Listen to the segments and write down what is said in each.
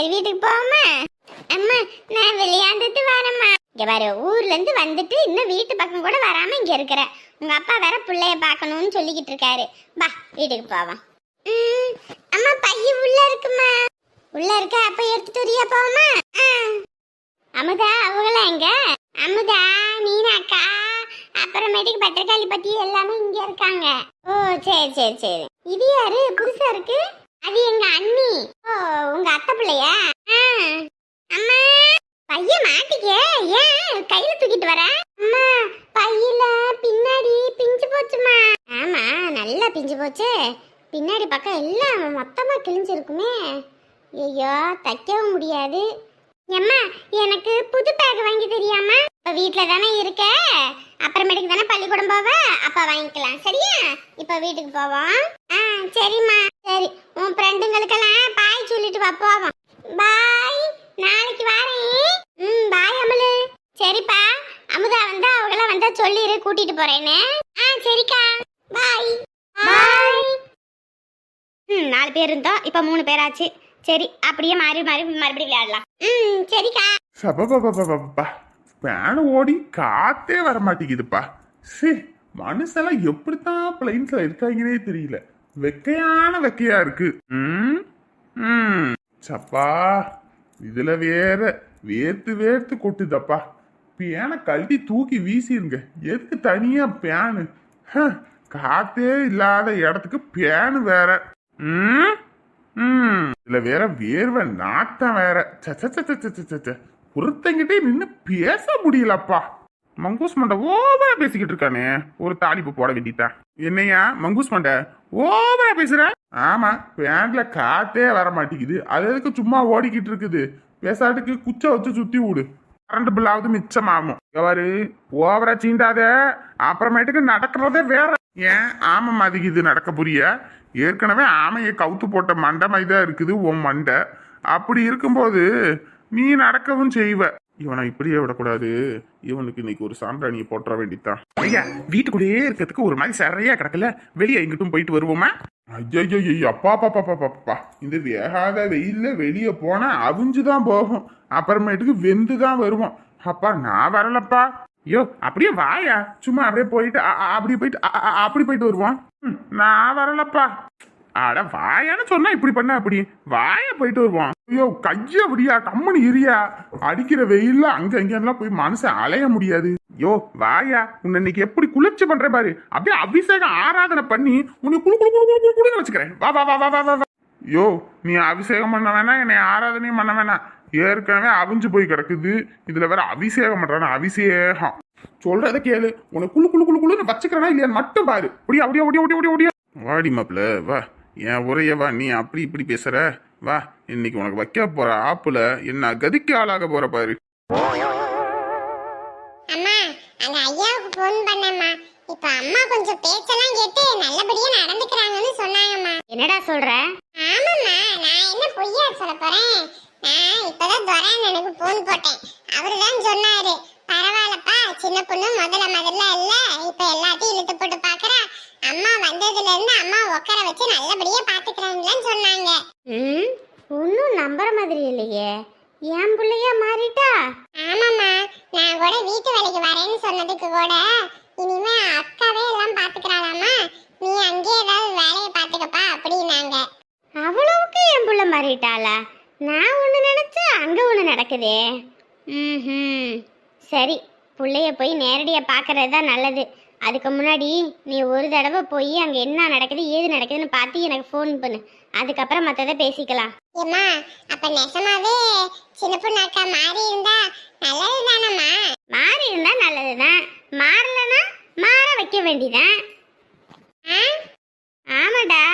சரி வீட்டுக்கு போமா அம்மா நான் விளையாண்டுட்டு வரேம்மா. இங்க பாரு ஊர்ல இருந்து வந்துட்டு இன்னும் வீட்டு பக்கம் கூட வராம இங்க இருக்கிற. உங்க அப்பா வேற பிள்ளைய பார்க்கணும்னு சொல்லிக்கிட்டு இருக்காரு. பா வீட்டுக்கு போவோம். அம்மா பையன் உள்ள இருக்குமா? உள்ள இருக்க? அப்ப எடுத்துட்டு வரியா போமா அமுதா அவங்கள எங்க? அமுதா மீனாக்கா அப்புறமேட்டுக்கு பத்திரக்காளி பத்தி எல்லாமே இங்க இருக்காங்க. ஓ சரி சரி சரி. இது யாரு? புதுசா இருக்கு? அது எங்க அண்ணி. ஓ உங்க அத்தை பிள்ளையா? அம்மா பையன் மாட்டிக்க. ஏன் கையில தூக்கிட்டு வர? அம்மா பையில பின்னாடி பிஞ்சு போச்சுமா ஆமா நல்லா பிஞ்சு போச்சு. பின்னாடி பக்கம் எல்லாம் மொத்தமா கிழிஞ்சிருக்குமே. ஐயோ தைக்கவும் முடியாது. அம்மா எனக்கு புது பேக் வாங்கி தெரியாமா? இப்ப வீட்ல தானே இருக்க? அப்புறமேட்டுக்கு தானே பள்ளிக்கூடம் போவ? அப்ப வாங்கிக்கலாம். சரியா? இப்ப வீட்டுக்கு போவோம். ஆ சரிம்மா. சரி உன் ஃப்ரெண்டுங்களுக்கெல்லாம் பாய் சொல்லிட்டு வா போவோம். பாய் நாளைக்கு வரேன். ம் பாய் அமலு. சரிப்பா. அமுதா வந்தா அவங்கள வந்தா சொல்லிரு கூட்டிட்டு போறேன்னு. ஆ சரிக்கா. பாய் பாய் ம் நாலு பேர் இருந்தோம். இப்போ மூணு பேர் ஆச்சு. சரி அப்படியே மாறி மாறி மறுபடியும் விளையாடலாம். ம் சரிக்கா. சபபபபபா ஃபேன் ஓடி காத்தே வர மாட்டேங்குதுப்பா சே மனுஷெல்லாம் எப்படித்தான் பிளைன்ஸ்ல இருக்காங்கன்னே தெரியல. வெக்கையான வெக்கையா இருக்கு. ம் ம். சப்பா இதுல வேற வேர்த்து வேர்த்து கொட்டுதப்பா. பேனை கழட்டி தூக்கி வீசிருங்க. எதுக்கு தனியா பேனு ஹ, காத்தே இல்லாத இடத்துக்கு பேனு வேற. ம் ம். இதுல வேற வேர்வை நாட்டம் வேற. ஒருத்தங்கிட்டே நின்று பேச முடியலப்பா. மங்கூஸ் மண்டை ஓவரா பேசிக்கிட்டு இருக்கானே. ஒரு தாலிப்பு போட வேண்டியதான் என்னையா மங்கூஸ் மண்டை? ஓவரா பேசுற? ஆமா பேண்ட்ல காத்தே வர மாட்டேங்குது. அது எதுக்கு சும்மா ஓடிக்கிட்டு இருக்குது? பேசாட்டுக்கு குச்சை வச்சு சுத்தி விடு. கரண்ட் பில்லாவது மிச்சமாகும். எவரு ஓவரா சீண்டாத. அப்புறமேட்டுக்கு நடக்கிறதே வேற. ஏன் ஆமா மாதிரி இது நடக்க புரிய ஏற்கனவே ஆமையை கவுத்து போட்ட மண்டை தான் இருக்குது உன் மண்டை. அப்படி இருக்கும்போது நீ நடக்கவும் செய்வ. இவனை இப்படியே விடக்கூடாது. இவனுக்கு இன்னைக்கு ஒரு சாம்பிராணியை போட்டுற வேண்டித்தான் ஐயா வீட்டுக்குள்ளேயே இருக்கிறதுக்கு ஒரு மாதிரி சரியா கிடக்கல. வெளியே எங்கிட்டும் போயிட்டு வருவோமா? ஐயோ அப்பா பாப்பா பாப்பா பாப்பா இந்த வேகாத வெயில்ல வெளியே போனா அவிஞ்சுதான் போகும். அப்புறமேட்டுக்கு வெந்து தான் வருவோம். அப்பா நான் வரலப்பா. ஐயோ அப்படியே வாயா. சும்மா அப்படியே போயிட்டு அ- அப்படி போயிட்டு அ- அப்படி போயிட்டு வருவான். நான் வரலப்பா. அட வாயான்னு சொன்னா இப்படி பண்ண அப்படி வாய போயிட்டு வருவான். ஐயோ கைய அப்படியா கம்மனு இரியா. அடிக்கிற வெயில்ல அங்க அங்கெல்லாம் போய் மனுஷன் அலைய முடியாது. யோ வாயா உன்னை இன்னைக்கு எப்படி குளிர்ச்சி பண்ற பாரு. அப்படியே அபிஷேகம் ஆராதனை பண்ணி உன்னை குழு குழு குழு குழு குழு வச்சுக்கிறேன். வா வா வா வா வா வா. வா. யோ நீ அபிஷேகம் பண்ண வேணாம் என்னை ஆராதனையும் பண்ண வேணாம். ஏற்கனவே அவிஞ்சு போய் கிடக்குது. இதுல வேற அபிஷேகம் பண்றான அபிஷேகம். சொல்றத கேளு. உனக்கு குளு குளு குளு குளுன்னு வச்சுக்கிறனா இல்லையான்னு மட்டும் பாரு. ஒடியா ஒடியா ஒடியா ஒடியா ஒடியா. ஒடியா வாடி மாப்பிள வா. என் உரைய வா நீ அப்படி இப்படி பேசுற. வா இன்னைக்கு உனக்கு வைக்க போற ஆப்புல என்ன கதிக்கு ஆளாக போற பாரு. அம்மா அந்த ஐயாவுக்கு ஃபோன் பண்ணேம்மா. இப்ப அம்மா கொஞ்சம் பேச்செல்லாம் கேட்டு நல்லபடியா நடந்துக்கிறாங்கன்னு சொன்னாங்கம்மா. என்னடா சொல்ற? ஆமாம்மா நான் என்ன பொய்யா சொல்ல போறேன்? நான் இப்பதான் துரையன் எனக்கு ஃபோன் போட்டேன். அவரு தான் சொன்னாரு. பரவாயில்லப்பா சின்ன பொண்ணு முதல்ல முதல்ல இல்ல இப்ப எல்லாத்தையும் இழுத்து போட்டு பாக்குறா. அம்மா வந்ததுல இருந்து அம்மா உட்கார வச்சு நல்லபடியா பாத்துக்கிறாங்கன்னு சொன்னாங்க. ம் ஒன்னும் நம்புற மாதிரி இல்லையே. என் பிள்ளையா மாறிட்டா? ஆமாம்மா நான் கூட வீட்டு வேலைக்கு வரேன்னு சொன்னதுக்கு கூட இனிமே அக்காவே எல்லாம் பாத்துக்கிறாளாமா நீ அங்கே ஏதாவது வேலையை பாத்துக்கப்பா அப்படின்னாங்க அவ்வளவுக்கு என் புள்ள மாறிட்டாளா நான் ஒன்று நினைச்சா அங்க நடக்குதே ம் சரி புள்ளைய போய் நேரடியாக பார்க்கறது தான் நல்லது. அதுக்கு முன்னாடி நீ ஒரு தடவை போய் அங்கே என்ன நடக்குது ஏது நடக்குதுன்னு பார்த்து எனக்கு ஃபோன் பண்ணு. அதுக்கப்புறம் மற்றதை பேசிக்கலாம். ஏம்மா அப்ப நெசமாவே சின்ன பொண்ணு அக்கா மாறி இருந்தா நல்லது தானம்மா? மாறி இருந்தா நல்லதுதான் மாறலனா மாற வைக்க வேண்டியதான் ஆமாடா.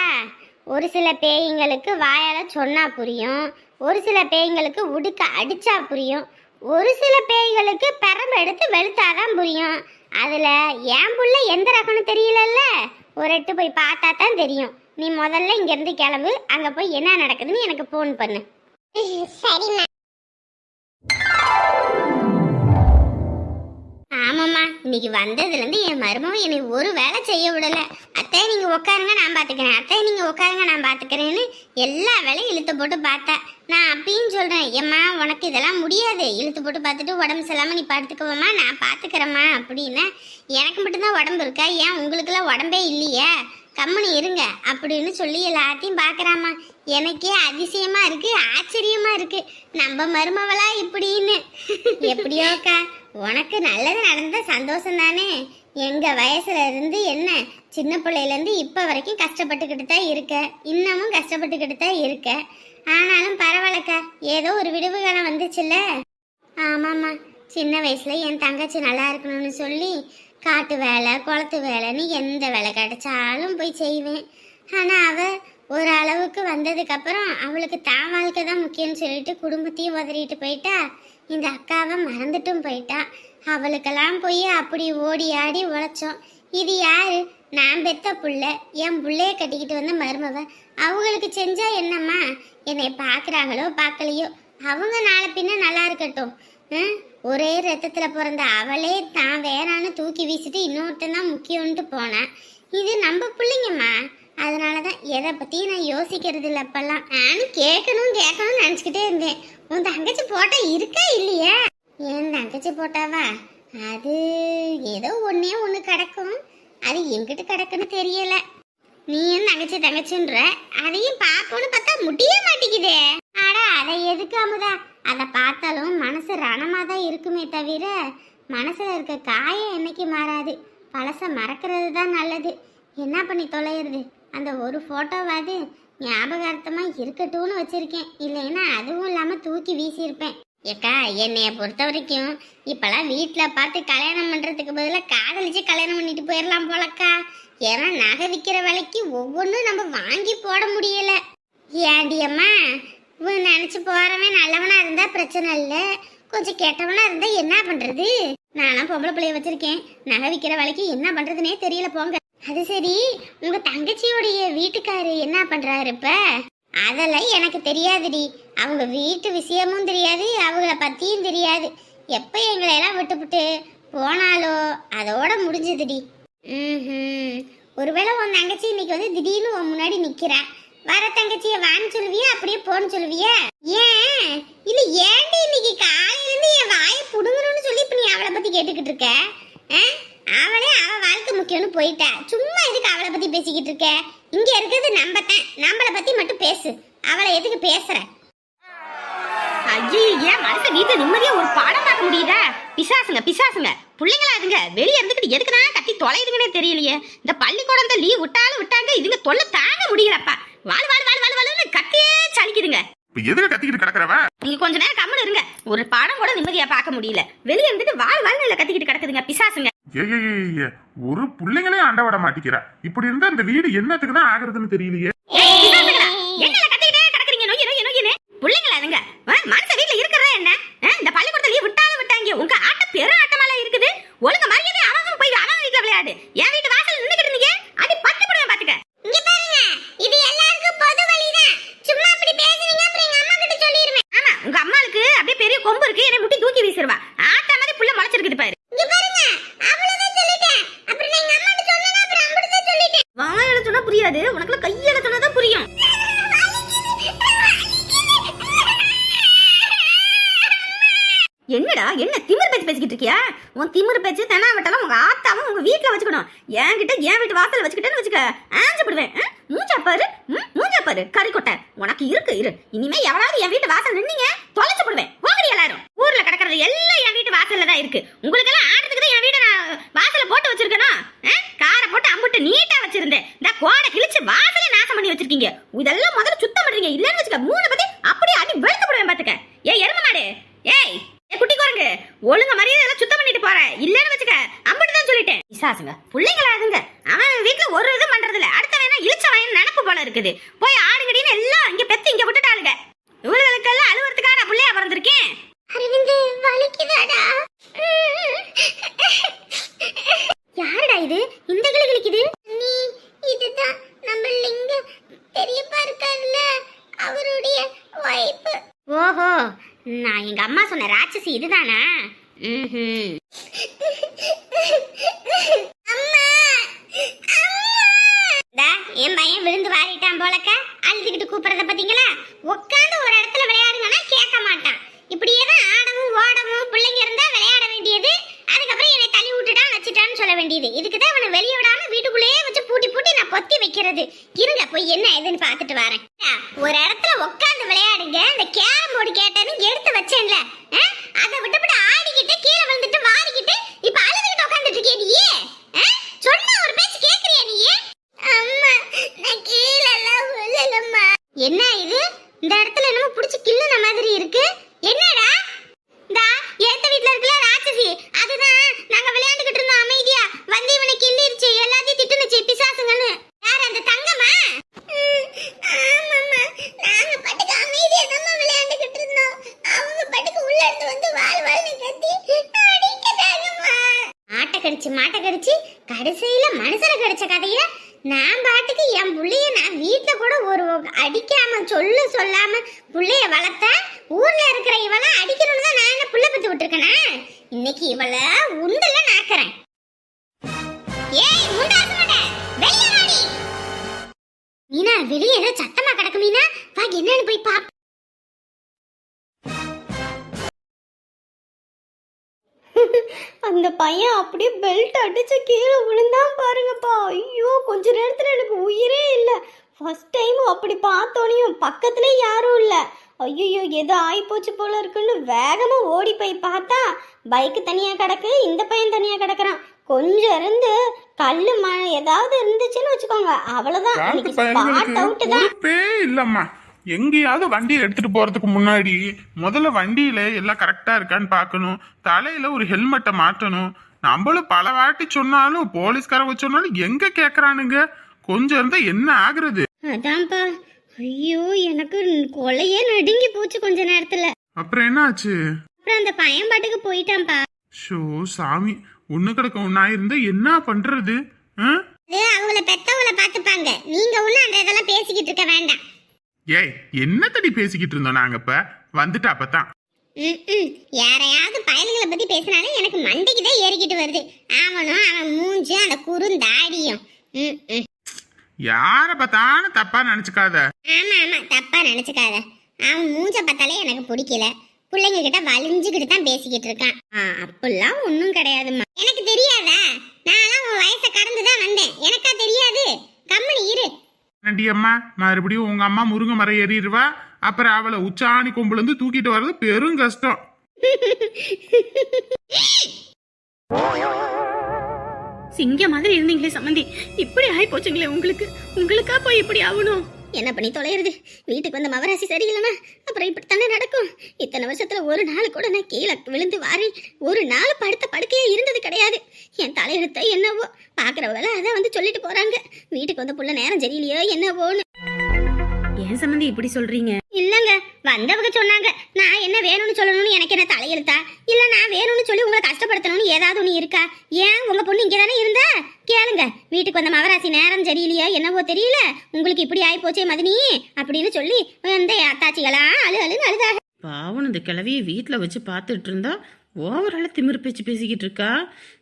ஒரு சில பேய்ங்களுக்கு வாயால் சொன்னால் புரியும். ஒரு சில பேய்ங்களுக்கு உடுக்க அடித்தா புரியும். ஒரு சில பேய்களுக்கு பெரம்பு எடுத்து வெளுத்தாதான் புரியும். அதில் என் புள்ள எந்த ரகம்னு தெரியலல்ல? ஒரு எட்டு போய் பார்த்தா தான் தெரியும். நீ முதல்ல இங்கேருந்து கிளம்பு அங்கே போய் என்ன நடக்குதுன்னு எனக்கு ஃபோன் பண்ணு. சரிம்மா. ஆமாம்மா இன்னைக்கு வந்ததுலேருந்து என் மருமவன் என்னை ஒரு வேலை செய்ய விடல. அத்தை நீங்கள் உட்காருங்க நான் பார்த்துக்கிறேன் அத்தை நீங்கள் உட்காருங்க நான் பார்த்துக்கிறேன்னு எல்லா வேலையும் இழுத்து போட்டு பார்த்தேன் நான் அப்பயும் சொல்கிறேன் ஏம்மா உனக்கு இதெல்லாம் முடியாது. இழுத்து போட்டு பார்த்துட்டு உடம்பு சரியில்லாமல் நீ படுத்துக்குவோம்மா நான் பார்த்துக்கிறேம்மா அப்படின்னா. எனக்கு மட்டும்தான் உடம்பு இருக்கா? ஏன் உங்களுக்கெல்லாம் உடம்பே இல்லையே? கம்முனு இருங்க அப்படின்னு சொல்லி எல்லாத்தையும் பார்க்குறாம்மா எனக்கே அதிசயமா இருக்கு ஆச்சரியமா இருக்கு. நம்ம மருமவளா இப்படின்னு. எப்படியோக்கா உனக்கு நல்லது நடந்த சந்தோஷம் தானே எங்கள் வயசுல இருந்து என்ன சின்ன பிள்ளையிலேருந்து இப்போ வரைக்கும் கஷ்டப்பட்டுக்கிட்டு தான் இருக்க. இன்னமும் கஷ்டப்பட்டுக்கிட்டு தான் இருக்க. ஆனாலும் பரவாயில்லக்கா ஏதோ ஒரு விடுவு காலம் வந்துச்சுல்ல? ஆமாம்மா சின்ன வயசில் என் தங்கச்சி நல்லா இருக்கணும்னு சொல்லி காட்டு வேலை குளத்து வேலைன்னு எந்த வேலை கிடைச்சாலும் போய் செய்வேன். ஆனால் அவள் ஒரு அளவுக்கு வந்ததுக்கப்புறம் அவளுக்கு தான் வாழ்க்கை தான் முக்கியம்னு சொல்லிட்டு குடும்பத்தையும் உதறிட்டு போயிட்டா. இந்த அக்காவை மறந்துட்டும் போயிட்டா. அவளுக்கெல்லாம் போய் அப்படி ஓடி ஆடி உழைச்சோம். இது யாரு? நான் பெத்த புள்ள. என் புள்ளைய கட்டிக்கிட்டு வந்த மருமவ. அவங்களுக்கு செஞ்சா என்னம்மா? என்னை பார்க்குறாங்களோ பார்க்கலையோ அவங்க நாளை பின்ன நல்லா இருக்கட்டும். ஒரே ரத்தத்தில் பிறந்த அவளே தான் வேறான்னு தூக்கி வீசிட்டு இன்னொருத்தன் தான் முக்கியம்ன்ட்டு போனேன் இது நம்ம பிள்ளைங்கம்மா. அதனால தான் எதை பற்றியும் நான் யோசிக்கிறது இல்லை அப்பெல்லாம். நானும் கேட்கணும் கேட்கணும்னு நினச்சிக்கிட்டே இருந்தேன். உன் தங்கச்சி போட்டா இருக்கா இல்லையா? என் தங்கச்சி போட்டாவா? அது ஏதோ ஒன்னே ஒன்று கிடக்கும். அது எங்கிட்ட கிடக்குன்னு தெரியல. நீயும் தங்கச்சி தங்கச்சின்ற அதையும் பார்க்கணும்னு பார்த்தா முடிய மாட்டேங்குதே. ஆடா அதை எதுக்கு அமுதா? அதை பார்த்தாலும் மனசு ரணமாக தான் இருக்குமே தவிர மனசில் இருக்க காயம் என்னைக்கு மாறாது. பழச மறக்கிறது தான் நல்லது. என்ன பண்ணி தொலைகிறது அந்த ஒரு ஃபோட்டோவாது ஞாபகார்த்தமாக இருக்கட்டும்னு வச்சுருக்கேன். இல்லைன்னா அதுவும் இல்லாமல் தூக்கி வீசியிருப்பேன். ஏக்கா என்னைய பொறுத்த வரைக்கும் இப்பெல்லாம் வீட்டில் பார்த்து கல்யாணம் பண்ணுறதுக்கு பதிலாக காதலிச்சு கல்யாணம் பண்ணிட்டு போயிடலாம் போலக்கா. ஏன்னா நகை விற்கிற விலைக்கு ஒவ்வொன்றும் நம்ம வாங்கி போட முடியல. ஏண்டியம்மா இவன் நினச்சி போகிறவன் நல்லவனா இருந்தால் பிரச்சனை இல்லை. கொஞ்சம் கெட்டவனா இருந்தால் என்ன பண்ணுறது நானும் பொம்பளை பிள்ளைய வச்சிருக்கேன். நகை விற்கிற விலைக்கு என்ன பண்ணுறதுனே தெரியல போங்க. அது சரி உங்க தங்கச்சியோடைய வீட்டுக்காரு என்ன பண்றாரு இப்ப? அதெல்லாம் எனக்கு தெரியாதுடி. அவங்க வீட்டு விஷயமும் தெரியாது அவங்கள பத்தியும் தெரியாது. எப்ப எங்களை எல்லாம் விட்டுப்புட்டு போனாலோ அதோட முடிஞ்சதுடி. ம் ஒருவேளை உன் தங்கச்சி இன்னைக்கு வந்து திடீர்னு உன் முன்னாடி நிக்கிறா? வர தங்கச்சிய வான்னு சொல்லுவியா அப்படியே போன்னு சொல்லுவியா? ஏன்? இல்ல ஏன்டி இன்னைக்கு காலையில இருந்து என் வாயை புடுங்கணும்னு சொல்லி இப்ப நீ அவளை பத்தி கேட்டுக்கிட்டு இருக்க? ஆ? அவளே அவ வாழ்க்கை முக்கியம்னு போயிட்டா. சும்மா எதுக்கு அவளை பத்தி பேசிக்கிட்டு இருக்க? இங்க இருக்கிறது நம்ம தான் நம்மளை பத்தி மட்டும் பேசு. அவளை எதுக்கு பேசுற? ஐயே ஏன் மனச வீட்டுல நிம்மதியா ஒரு பாடம் பார்க்க முடியுதா? பிசாசுங்க பிசாசுங்க. பிள்ளைங்களா இதுங்க. வெளியே இருந்துக்கிட்டு எதுக்கு தான் கத்தி தொலைதுங்கன்னே தெரியலையே. இந்த பள்ளிக்கூடம் தான் லீவ் விட்டாலும் விட்டாங்க இதுங்க தொல்லை தாங்க முடியலப்பா. வாழ் வாழ் வாழ் வாழ் வாழ்னு கத்தியே சலிக்குதுங்க. இப்ப எதுக்கு கத்திக்கிட்டு கிடக்குறவ? நீங்க கொஞ்ச நேரம் கம்மல் இருங்க. ஒரு படம் கூட நிம்மதியா பார்க்க முடியல. வெளியே இருந்துட்டு வாழ் வாழ்னு இல்ல கத்திக்கிட்டு கிடக்குதுங்க ஒரு பிள்ளைங்களே அண்ட விட மாட்டேங்கிறா இப்படி இருந்தா இந்த வீடு என்னத்துக்கு தான் ஆகுறதுன்னு தெரியலையே. ஏய், பிசாசுங்களா, என்னல கத்திக்கிட்டே பிள்ளைங்களா இதுங்க? ஆ, மனுஷ வீட்டுல இருக்கிறதா என்ன? இந்த பள்ளிக்கூடத்துல லீவ் விட்டாலும் விட்டாங்க. உங்க ஆட்டம் பெரும் ஆட்டமாலாம் இருக்குது. ஒழுங்க மரியாதை அவன் போய் அவன் வீட்டுல விளையாடு. என் வீட்டு வாசல் நின்னுக்கிட்டு இருந்தீங்க அடி பத்து போடுவேன் பாத்துக்க இங்க பாருங்க இது எல்லாருக்கும் பொது வழிதான் சும்மா அப்படி பேசுறீங்க அப்புறம் எங்க அம்மா கிட்ட சொல்லிடுவேன் ஆமா உங்க அம்மாளுக்கு அப்படியே பெரிய கொம்பு இருக்கு என்னை முட்டி தூக்கி வீசிடுவா ஆட்டா மாதிரி புள்ள முளைச்சிருக்குது பாரு இங்க பாருங்க அவ்வளவுதான் சொல்லிட்டேன் அப்புறம் நான் எங்க அம்மா கிட்ட சொன்னேன்னா அப்புறம் அம்புட்டு சொல்லிட்டேன் வாயால சொன்னா புரியாது உனக்குள்ள புரியும். என்னடா என்ன திமிர் பேச்சு பேசிக்கிட்டு இருக்கியா? உன் திமிர் பேச்சு தெனாவட்டெல்லாம் உங்க ஆத்தாவும் உங்க வீட்டுல வச்சுக்கணும். என்கிட்ட என் வீட்டு வாசல் வச்சுக்கிட்டேன்னு வச்சுக்க. ஆஞ்சு போடுவேன். ஆ? மூஞ்சா பாரு. ம், மூஞ்சா பாரு. கறி கொட்டை. உனக்கு இருக்கு இரு. இனிமே எவனாவது என் வீட்டு வாசல் நின்னீங்க தொலைச்சு போடுவேன். போங்கடி எல்லாரும். ஊர்ல கிடக்கிறது எல்லாம் என் வீட்டு வாசல்ல தான் இருக்கு. உங்களுக்கு எல்லாம் ஆடுறதுக்கு தான் என் வீட்டை நான் வாசல போட்டு வச்சிருக்கணும் ஆ? காரை போட்டு அம்புட்டு நீட்டா வச்சிருந்தேன். இந்த கோடை கிழிச்சு வாசலே நாசம் பண்ணி வச்சிருக்கீங்க. இதெல்லாம் முதல்ல சுத்தம் பண்றீங்க. இல்லன்னு வச்சுக்க மூணு பத்தி அப்படியே அடி வெளுத்து போடுவேன் பாத்துக்க. ஏ எரும மாடு. ஏய் குரங்கு ஒழுங்க மரியாதை எல்லாம் சுத்தம் பண்ணிட்டு போற. இல்லன்னு வச்சுக்க அம்புட்டு தான் சொல்லிட்டேன். விசாசுங்க பிள்ளைங்களா அதுங்க அவன் வீட்டுல ஒரு இதுவும் பண்றது இல்ல அடுத்த வேணா இழிச்ச வயன் நினப்பு போல இருக்குது. போய் ஆடுங்கடின்னு எல்லாம் இங்க பெத்து இங்க விட்டுட்டாளுங்க. இவளுகளுக்கெல்லாம் அழுவுறதுக்காக நான் பிள்ளையா பிறந்திருக்கேன். அரவிந்த் வலிக்குதாடா? யாருடா இது? இந்த கிளி கிளிக்குது நீ இதுதான் நம்ம லிங்க பெரியப்பா இருக்காருல்ல அவருடைய வைப்பு ஓஹோ நான் எங்க அம்மா சொன்ன ராட்சசி இதுதானா? என் பையன் விழுந்து வாரிட்டான் போலக்க. அழுதுகிட்டு கூப்பிடுறத பாத்தீங்களா? உட்காந்து ஒரு இடத்துல விளையாடுங்கன்னா கேட்க மாட்டான். இப்படியே தான் ஆடவும் ஓடவும் பிள்ளைங்க இருந்தா விளையாட வேண்டியது. அதுக்கப்புறம் என்னை தள்ளி விட்டுட்டான் வச்சுட்டான்னு சொல்ல வேண்டியது. இதுக்கு தான் அவனை வெளியே விடாம கொத்தி வைக்கிறது. இருங்க போய் என்ன ஏதுன்னு பார்த்துட்டு வரேன். ஒரு இடத்துல உட்காந்து விளையாடுங்க. இந்த கேரம் போர்டு கேட்டேன்னு எடுத்து வச்சேன்ல. ஆ, அதை விட்டுவிட்டு ஆடிக்கிட்டு கீழே விழுந்துட்டு வாடிக்கிட்டு இப்ப அழுதுகிட்டு உட்காந்துட்டு இருக்கிய நீ சொன்ன ஒரு பேச்சு கேக்குறியா நீ அம்மா நான் கீழே விழலம்மா. என்ன இது? இந்த இடத்துல என்னமோ பிடிச்சி கிள்ளுன மாதிரி இருக்கு. என்னடா இந்தா ஏத்த வீட்ல இருக்குல்ல ராட்சசி அதுதான் நாங்க விளையாண்டுகிட்டு இருந்தோம் அமைதியா வந்து இவனை கிள்ளிருச்சு எல்லாத்தையும் திட்டுனுச்சு பிசாசுங்கன்னு யார் அந்த தங்கமா ஆமாம்மா நாங்க பாட்டுக்கு அமைதியா தான் விளையாண்டுகிட்டு இருந்தோம் அவங்க பாட்டுக்கு உள்ள இருந்து வந்து வாழ் வாழ்னு கத்தி அடிக்கிறாங்கம்மா ஆட்டை கடிச்சு மாட்டை கடிச்சு கடைசியில மனுஷனை கடிச்ச கதைய நான் பாட்டுக்கு என் புள்ளைய நான் வீட்ல கூட ஒரு அடிக்காம சொல்லு சொல்லாம புள்ளைய வளர்த்தா ஊர்ல இருக்கிற இவளை அடிக்கணும்னு தான் நான் என்ன புள்ள பத்து விட்டுருக்கேனா இன்னைக்கு இவளை உண்டுல நாக்குறேன். ஏய் முண்டாசு மாட்டே வெளிய வாடி. மீனா வெளிய ஏதோ சத்தமா கிடக்கு மீனா. வா என்னன்னு போய் பாப்போம் அந்த பையன் அப்படியே பெல்ட் அடிச்சு கீழே விழுந்தான் பாருங்கப்பா. ஐயோ கொஞ்ச நேரத்துல எனக்கு உயிரே இல்லை. ஃபர்ஸ்ட் டைம் அப்படி பார்த்தோனையும் பக்கத்துல யாரும் இல்லை. ஐயோ ஏதோ ஆயிப்போச்சு போல இருக்குன்னு வேகமா ஓடி போய் பார்த்தா பைக்கு தனியா கிடக்கு இந்த பையன் தனியா கிடக்குறான். கொஞ்சம் இருந்து கல்லு ம ஏதாவது இருந்துச்சுன்னு வச்சுக்கோங்க. இன்னைக்கு ஸ்பாட் அவுட் தான். இல்லம்மா. எங்கேயாவது வண்டியை எடுத்துட்டு போறதுக்கு முன்னாடி முதல்ல வண்டியில எல்லாம் கரெக்டா இருக்கான்னு பார்க்கணும். தலையில ஒரு ஹெல்மெட்டை மாட்டணும். நம்மளும் பல வாட்டி சொன்னாலும் போலீஸ்காரங்க சொன்னாலும் எங்க கேக்குறானுங்க? கொஞ்சம் இருந்தா என்ன ஆகுறது? அதான்ப்பா ஐயோ எனக்கு கொலையே நடுங்கி போச்சு கொஞ்ச நேரத்துல. அப்புறம் என்ன ஆச்சு அப்புறம் அந்த பையன் பாட்டுக்கு போயிட்டான்ப்பா ஷோ சாமி. ஒண்ணு கிடக்க ஒன்னா இருந்தா என்ன பண்றது? அவங்கள பெத்தவங்கள பாத்துப்பாங்க. நீங்க உள்ள அந்த இதெல்லாம் பேசிக்கிட்டு இருக்க வேண்டாம். ஏய் என்ன தடி பேசிக்கிட்டு இருந்தோம் நாங்க இப்ப? வந்துட்டு அப்பதான். யாரையாவது பயல்களை பத்தி பேசினாலே எனக்கு மண்டைக்கு தான் ஏறிக்கிட்டு வருது. அவனும் அவன் மூஞ்சும் அந்த குறுந்தாடியும். ம், ம். யார பார்த்தாலும் தப்பா நினைச்சுக்காத. ஆமா ஆமா தப்பா நினைச்சுக்காத. அவன் மூஞ்ச பார்த்தாலே எனக்கு பிடிக்கல. பிள்ளைங்க கிட்ட வலிஞ்சுக்கிட்டு தான் பேசிக்கிட்டு இருக்கான். அப்படிலாம் ஒன்றும் கிடையாதும்மா. எனக்கு தெரியாதா? நான்லாம் உன் வயசை கடந்து தான் வந்தேன். எனக்கா தெரியாது? கம்மனி இரு. நண்டி அம்மா மறுபடியும் உங்க அம்மா முருங்கை மரம் ஏறிடுவா? அப்புறம் அவளை உச்சாணி கொம்புல இருந்து தூக்கிட்டு வர்றது பெரும் கஷ்டம். சிங்க மாதிரி இருந்தீங்களே சம்மந்தி. இப்படி ஆகி போச்சுங்களே உங்களுக்கு. உங்களுக்கா போய் இப்படி ஆகணும்? என்ன பண்ணி தொலைகிறது வீட்டுக்கு வந்த மவராசி சரியில்லைனா அப்புறம் இப்படித்தானே நடக்கும். இத்தனை வருஷத்துல ஒரு நாள் கூட நான் கீழே விழுந்து வாரி ஒரு நாள் படுத்த படுக்கையே இருந்தது கிடையாது. என் தலையெழுத்த என்னவோ பார்க்குறவங்கள அதான் வந்து சொல்லிட்டு போறாங்க. வீட்டுக்கு வந்த புள்ள நேரம் சரியில்லையோ என்னவோன்னு. ஏன் சம்மந்தி இப்படி சொல்றீங்க? இல்லங்க வந்தவங்க சொன்னாங்க. நான் என்ன வேணும்னு சொல்லணும்னு எனக்கு என்ன தலையெழுத்தா? இல்ல நான் வேணும்னு சொல்லி உங்களை கஷ்டப்படுத்தணும்னு ஏதாவது ஒண்ணு இருக்கா? ஏன் உங்க பொண்ணு இங்கே தானே இருந்தா? கேளுங்க. வீட்டுக்கு வந்த மகராசி நேரம் சரியில்லையா என்னவோ தெரியல. உங்களுக்கு இப்படி ஆகி போச்சே மதினி? அப்படின்னு சொல்லி அந்த அத்தாச்சிகளா அழு அழுன்னு அழுதாக. பாவம் இந்த கிழவியை வீட்டில் வச்சு பார்த்துட்டு இருந்தா ஓவரால திமிரு பேச்சு பேசிக்கிட்டு இருக்கா?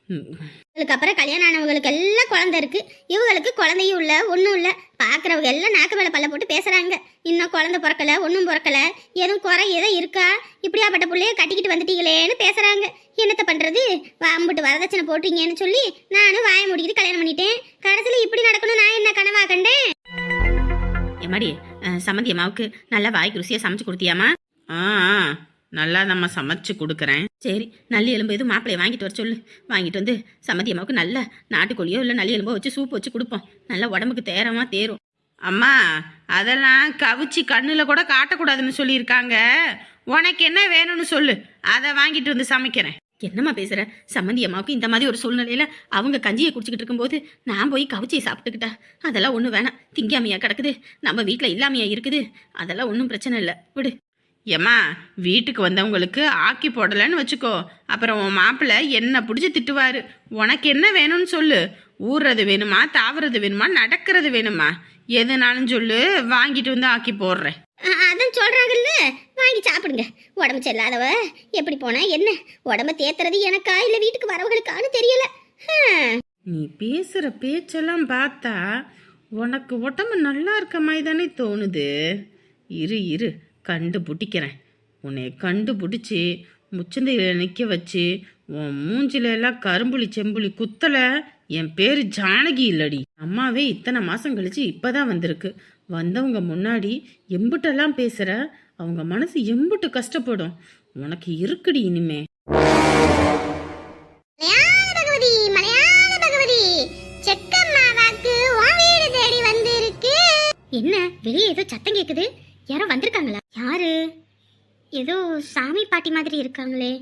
ம், இவங்களுக்கு அப்புறம் கல்யாணம் ஆனவங்களுக்கு எல்லாம் குழந்தை இருக்கு. இவங்களுக்கு குழந்தையும் இல்ல ஒன்றும் இல்ல. பாக்குறவங்க எல்லாம் நாக்கு மேல பல்ல போட்டு பேசுறாங்க. இன்னும் குழந்தை பிறக்கல ஒன்றும் பிறக்கல. எதுவும் குறை ஏதோ இருக்கா? இப்படியாப்பட்ட பிள்ளைய கட்டிக்கிட்டு வந்துட்டீங்களேன்னு பேசுறாங்க. என்னத்த பண்றது? வாம்பிட்டு வரதட்சணை போட்டீங்கன்னு சொல்லி நானும் வாய முடிக்கிட்டு கல்யாணம் பண்ணிட்டேன். கடைசியில இப்படி நடக்கணும் நான் என்ன கனவா கண்டேன்? எம்மாடி அஹ், சம்மந்தி அம்மாவுக்கு நல்லா வாய்க்கு ருசியாக சமைச்சு கொடுத்தியாமா ஆ, நல்லா நம்ம சமைச்சு கொடுக்குறேன். சரி நல்லி எலும்பு எதுவும் மாப்பிளைய வாங்கிட்டு வர சொல்லு. வாங்கிட்டு வந்து சம்மந்தி அம்மாவுக்கு நல்ல நாட்டுக்கோழியோ இல்லை நல்லி எலும்போ வச்சு சூப் வச்சு கொடுப்போம். நல்லா உடம்புக்கு தேரமாக தேரும். அம்மா அதெல்லாம் கவிச்சு கண்ணில் கூட காட்டக்கூடாதுன்னு சொல்லியிருக்காங்க. உனக்கு என்ன வேணும்னு சொல்லு. அதை வாங்கிட்டு வந்து சமைக்கிறேன். என்னம்மா பேசுற? சம்மந்தி அம்மாவுக்கு இந்த மாதிரி ஒரு சூழ்நிலையில அவங்க கஞ்சியை குடிச்சிக்கிட்டு இருக்கும்போது நான் போய் கவிச்சியை சாப்பிட்டுக்கிட்டா? அதெல்லாம் ஒன்றும் வேணாம். திங்காமையா கிடக்குது. நம்ம வீட்டில் இல்லாமையா இருக்குது. அதெல்லாம் ஒன்றும் பிரச்சனை இல்லை. விடு. ஏம்மா வீட்டுக்கு வந்தவங்களுக்கு ஆக்கி போடலைன்னு வச்சுக்கோ. அப்புறம் உன் மாப்பிள்ளை என்ன பிடிச்சி திட்டுவாரு. உனக்கு என்ன வேணும்னு சொல்லு. ஊறுறது வேணுமா தாவுறது வேணுமா நடக்கிறது வேணுமா? எதுனாலும் சொல்லு வாங்கிட்டு வந்து ஆக்கி போடுறேன். அதான் சொல்றாங்கல்ல. வாங்கி சாப்பிடுங்க. உடம்பு சரியில்லாதவ எப்படி போனா என்ன? உடம்ப தேத்துறது எனக்கா இல்ல வீட்டுக்கு வரவங்களுக்கான்னு தெரியல. நீ பேசுகிற பேச்செல்லாம் பார்த்தா உனக்கு உடம்பு நல்லா இருக்க மாதிரி தானே தோணுது. இரு இரு. கண்டுபிடிக்கிறேன். உன்னை கண்டுபிடிச்சி முச்சந்தையில் நிற்க வச்சு உன் மூஞ்சில எல்லாம் கரும்புலி செம்புலி குத்தல. என் பேரு ஜானகி இல்லடி. அம்மாவே இத்தனை மாசம் கழிச்சு இப்பதான் வந்திருக்கு. வந்தவங்க முன்னாடி எம்புட்டெல்லாம் பேசுற அவங்க மனசு எம்புட்டு கஷ்டப்படும். உனக்கு இருக்குடி இனிமே. மலையாள பகவதி மலையாள பகவதி செக்கம்மா வாக்கு உன் வீடு தேடி வந்திருக்கு. என்ன வெளியே ஏதோ சத்தம் கேக்குது? யாரோ வந்திருக்காங்களா? யாரு? ஏதோ சாமி பாட்டி மாதிரி இருக்காங்களே.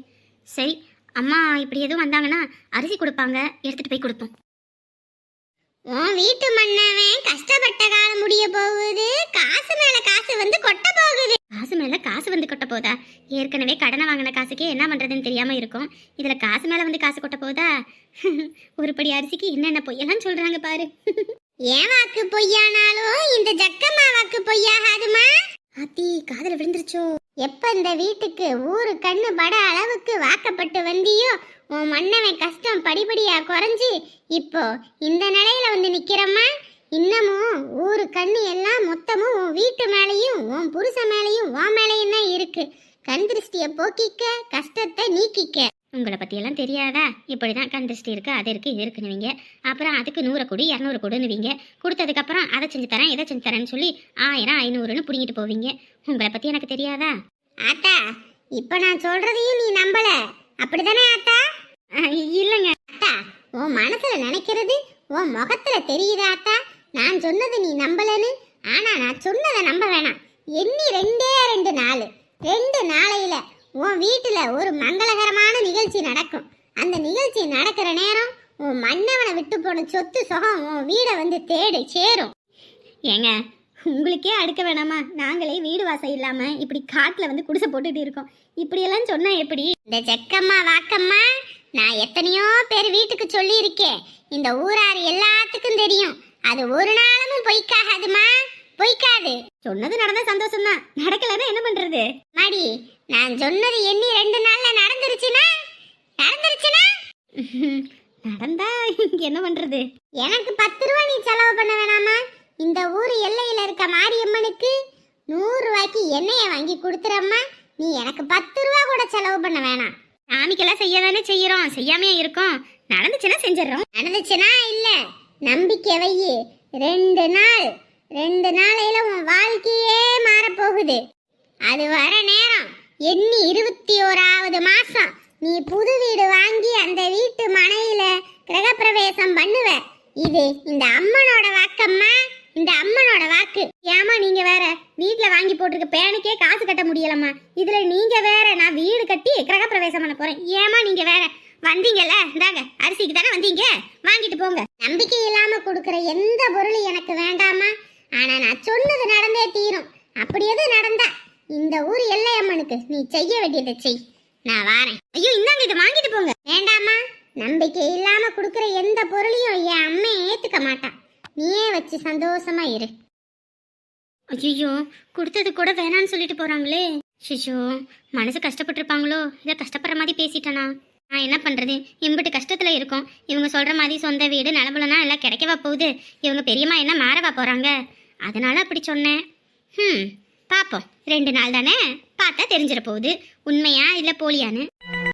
சரி அம்மா இப்படி எதுவும் வந்தாங்கன்னா அரிசி கொடுப்பாங்க எடுத்துட்டு போய் கொடுப்போம். உன் வீட்டு மன்னவன் கஷ்டப்பட்ட காலம் முடிய போகுது. காசு மேல காசு வந்து கொட்ட போகுது. காசு மேல காசு வந்து கொட்ட போதா? ஏற்கனவே கடனை வாங்கின காசுக்கே என்ன பண்றதுன்னு தெரியாம இருக்கும். இதுல காசு மேல வந்து காசு கொட்ட போதா? ஒரு படி அரிசிக்கு என்னென்ன பொய்யெல்லாம் சொல்றாங்க பாரு. ஏன் வாக்கு பொய்யானாலும் இந்த ஜக்கம்மா வாக்கு பொய்யாகாதுமா? ஆத்தி காதல விழுந்துருச்சோ. எப்ப இந்த வீட்டுக்கு ஊரு கண்ணு பட அளவுக்கு வாக்கப்பட்டு வந்தியோ? உன் மன்னவன் கஷ்டம் படிப்படியா குறைஞ்சி இப்போ இந்த நிலையில வந்து நிக்கிறம்மா? இன்னமும் ஊரு கண்ணு எல்லாம் மொத்தமும் உன் வீட்டு மேலேயும் உன் புருஷன் மேலேயும் உன் மேலையும் தான் இருக்கு. கண் திருஷ்டியை போக்கிக்க கஷ்டத்தை நீக்கிக்க. உங்களை பற்றியெல்லாம் தெரியாதா? இப்படி தான் கண் திருஷ்டி இருக்கு அது இருக்கு இது இருக்குன்னுவீங்க. அப்புறம் அதுக்கு நூறு கொடு இரநூறு கொடுன்னுவீங்க. கொடுத்ததுக்கப்புறம் அதை செஞ்சு தரேன் இதை செஞ்சு தரேன்னு சொல்லி ஆயிரம் ஐநூறுன்னு பிடிங்கிட்டு போவீங்க. உங்களை பற்றி எனக்கு தெரியாதா? ஆத்தா இப்போ நான் சொல்றதையும் நீ நம்பல. அப்படிதானே ஆத்தா? இல்லைங்க. அத்தா உன் மனசுல நினைக்கிறது உன் முகத்துல தெரியுதா அத்தா நான் சொன்னது நீ நம்பலன்னு. ஆனா நான் சொன்னதை நம்ப வேணாம். எண்ணி ரெண்டே ரெண்டு நாள். ரெண்டு நாளையில உன் வீட்டுல ஒரு மங்களகரமான நிகழ்ச்சி நடக்கும். அந்த நிகழ்ச்சி நடக்கிற நேரம் உன் மன்னவனை விட்டு போன சொத்து சுகம் உன் வீடை வந்து தேடி சேரும். ஏங்க உங்களுக்கே அடுக்க வேணாமா? நாங்களே வீடு வாசம் இல்லாம இப்படி காட்டுல வந்து குடிசை போட்டுட்டு இருக்கோம். இப்படியெல்லாம் சொன்னா எப்படி? இந்த செக்கம்மா வாக்கம்மா நான் எத்தனையோ பேர் வீட்டுக்கு சொல்லி இருக்கேன் இந்த ஊரார் எல்லாத்துக்கும் தெரியும். அது ஒரு நாளும் பொய்க்காகாதுமா? பொய்க்காது. சொன்னது நடந்த சந்தோஷம் தான் நடக்கலன்னா என்ன பண்றது? மாடி நான் சொன்னது எண்ணி ரெண்டு நாள்ல நடந்துருச்சுனா நடந்துருச்சுனா நடந்தா என்ன பண்றது? எனக்கு பத்து ரூபா நீ செலவு பண்ண வேணாமா? இந்த ஊர் எல்லையில இருக்க மாரியம்மனுக்கு நூறு ரூபாய்க்கு எண்ணெயை வாங்கி கொடுத்துறம்மா. நீ எனக்கு பத்து ரூபா கூட செலவு பண்ண வேணாம். சாமிக்கெல்லாம் செய்ய தானே செய்யறோம். செய்யாமையா இருக்கோம். நடந்துச்சுன்னா செஞ்சிடறோம். நடந்துச்சுன்னா இல்ல. நம்பிக்கை வையி. ரெண்டு நாள். ரெண்டு நாளையில உன் வாழ்க்கையே மாறப்போகுது. அது வர நேரம். எண்ணி இருபத்தி ஓராவது மாசம். நீ புது வீடு வாங்கி அந்த வீட்டு மனையில கிரகப்பிரவேசம் பண்ணுவ. இது இந்த அம்மனோட வாக்கம்மா. இந்த அம்மனோட வாக்கு. ஏமா நீங்க வேற வீட்டுல வாங்கி போட்டிருக்க பேனுக்கே காசு கட்ட முடியலம்மா. இதுல நீங்க வேற நான் வீடு கட்டி கிரகப்பிரவேசம் பண்ண போறேன். ஏமா நீங்க வேற வந்தீங்கல்ல? இந்தாங்க அரிசிக்கு தானே வந்தீங்க? வாங்கிட்டு போங்க. நம்பிக்கை இல்லாம கொடுக்கிற எந்த பொருளும் எனக்கு வேண்டாமா ஆனா நான் சொன்னது நடந்தே தீரும். அப்படி எது இந்த ஊர் எல்லையம்மனுக்கு. நீ செய்ய வேண்டியதை செய். நான் வாரேன். ஐயோ இந்தாங்க இதை வாங்கிட்டு போங்க. வேண்டாமா நம்பிக்கை இல்லாம கொடுக்குற எந்த பொருளையும் என் அம்மையை ஏத்துக்க மாட்டான் நீயே வச்சு சந்தோஷமா இரு. ஐயோ கொடுத்தது கூட வேணான்னு சொல்லிட்டு போறாங்களே. ஷிஷோ மனசு கஷ்டப்பட்டிருப்பாங்களோ? இதை கஷ்டப்படுற மாதிரி பேசிட்டேனா? நான் என்ன பண்ணுறது இம்பிட்டு கஷ்டத்தில் இருக்கும். இவங்க சொல்கிற மாதிரி சொந்த வீடு நிலபலனா எல்லாம் கிடைக்கவா போகுது? இவங்க பெரியம்மா என்ன மாறவா போகிறாங்க அதனால அப்படி சொன்னேன். ம் பாப்போம். ரெண்டு நாள் தானே? பார்த்தா தெரிஞ்சிட போகுது. உண்மையா இல்லை போலியான்னு?